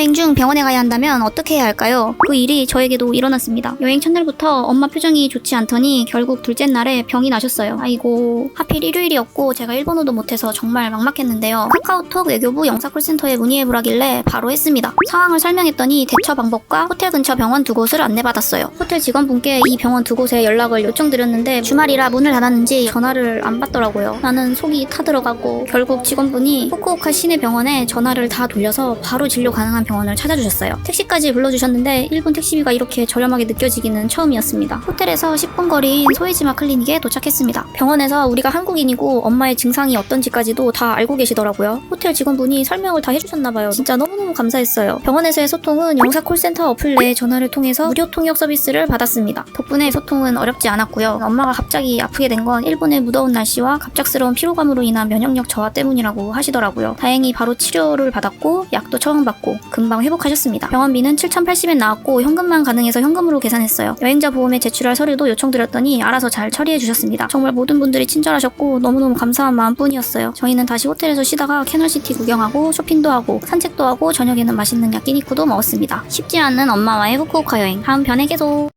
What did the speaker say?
여행 중 병원에 가야 한다면 어떻게 해야 할까요? 그 일이 저에게도 일어났습니다. 여행 첫날부터 엄마 표정이 좋지 않더니 결국 둘째 날에 병이 나셨어요. 아이고 하필 일요일이었고 제가 일본어도 못해서 정말 막막했는데요. 카카오톡 외교부 영사콜센터에 문의해보라길래 바로 했습니다. 상황을 설명했더니 대처 방법과 호텔 근처 병원 두 곳을 안내받았어요. 호텔 직원분께 이 병원 두 곳에 연락을 요청드렸는데 주말이라 문을 닫았는지 전화를 안 받더라고요. 나는 속이 타들어가고 결국 직원분이 후쿠오카 시내 병원에 전화를 다 돌려서 바로 진료 가능한 병원 을 찾아주셨어요. 택시까지 불러주셨는데 일본 택시비가 이렇게 저렴하게 느껴지기는 처음이었습니다. 호텔에서 10분 거리인 소에지마 클리닉에 도착했습니다. 병원에서 우리가 한국인이고 엄마의 증상이 어떤지까지도 다 알고 계시더라고요. 호텔 직원분이 설명을 다 해주셨나봐요. 진짜 너무너무 감사했어요. 병원에서의 소통은 영사 콜센터 어플 내 전화를 통해서 무료 통역 서비스를 받았습니다. 덕분에 소통은 어렵지 않았고요. 엄마가 갑자기 아프게 된 건 일본의 무더운 날씨와 갑작스러운 피로감으로 인한 면역력 저하 때문이라고 하시더라고요. 다행히 바로 치료를 받았고 약도 처방받고 금방 회복하셨습니다. 병원비는 7,080엔 나왔고 현금만 가능해서 현금으로 계산했어요. 여행자 보험에 제출할 서류도 요청드렸더니 알아서 잘 처리해 주셨습니다. 정말 모든 분들이 친절하셨고 너무너무 감사한 마음뿐이었어요. 저희는 다시 호텔에서 쉬다가 캐널시티 구경하고 쇼핑도 하고 산책도 하고 저녁에는 맛있는 야끼니쿠도 먹었습니다. 쉽지 않은 엄마와의 후쿠오카 여행 다음 편에 계속